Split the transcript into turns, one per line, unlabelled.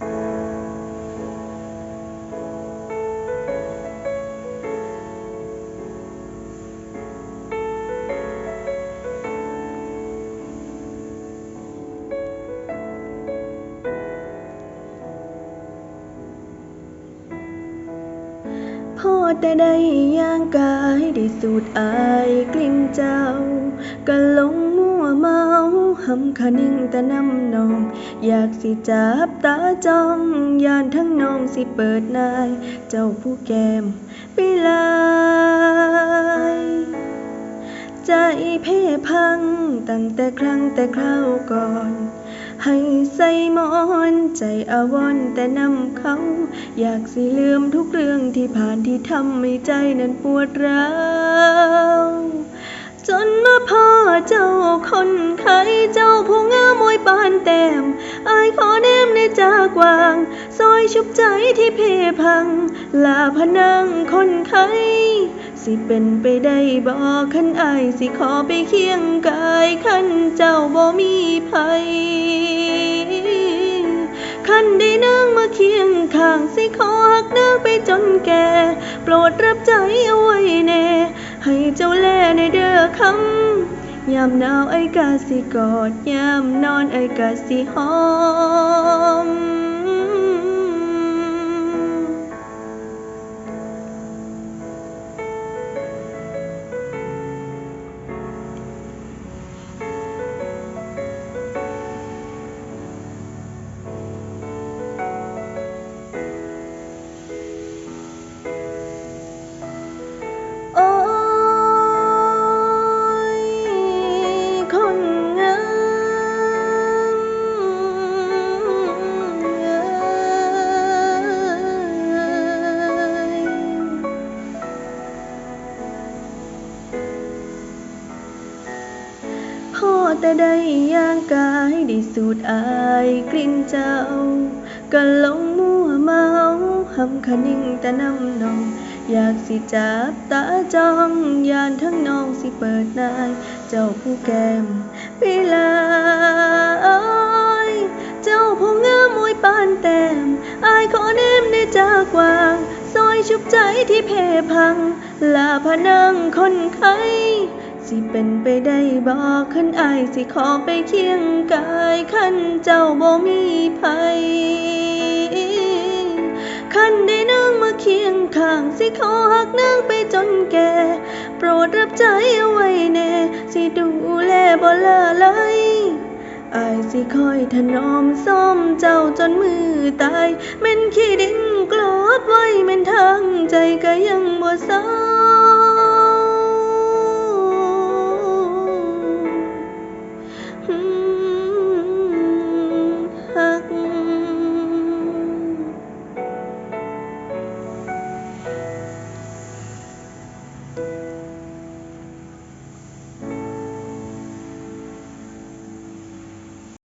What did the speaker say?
พอแต่ได้ย่างกายได้สูดอายกลิ่นเจ้าก็หลงมัวเมา หำคนิ่งแต่น้ำนอง อยากสิจับตาจ้องยานทั้งน้องสิเปิดนาย เจ้าผู้แก้มไปลายใจเพ่พังตั้งแต่ครั้งแต่คราวก่อน ให้ใส่หมอนใจอาวรณ์แต่นำเขา อยากสิลืมทุกเรื่องที่ผ่านที่ทำให้ใจนั้นปวดร้าว คนไข้เจ้าผู้งามมวยปานแต้มอายขอแนมในจากวาง ซอยชุบใจที่เพพัง ลาพนังคนไข้สิเป็นไปได้บ่คันอายสิขอไปเคียงกายคันเจ้าบ่มีภัยคันได้นางมาเคียงข้างสิขอหักนางไปจนแก่ โปรดรับใจเอาไว้แน่ ให้เจ้าแลในเด้อคำ ยามหนาวไอ้กาสิกอดยามนอนไอ้กาสิหอม พ่อแต่ได้ย่างกายได้สูดอายกลิ่นเจ้าก็หลงมัวเมาหำคนิ่งแต่น้ำนอง อยากสิจับตาจ้องยานทั้งน้องสิเปิดนายเจ้าผู้แก้มไปลาเจ้าผู้งามมวยปานแต้มอายขอแนมได้จากวางซอยชุบใจที่เพพังลาพนังคนไข้ สิเป็นไปได้บ่คันอายสิขอไปเคียงกายคันเจ้าบ่มีภัยคันได้นางมาเคียงข้างสิขอหักนางไปจนแก่ โปรดรับใจเอาไว้แน่ สิดูแลบ่ละเลยอายสิคอยถนอมซ้อมเจ้าจนมือตายแม่นขี้ดินกลอบไว้แม่นทางใจก็ยังบ่เศร้า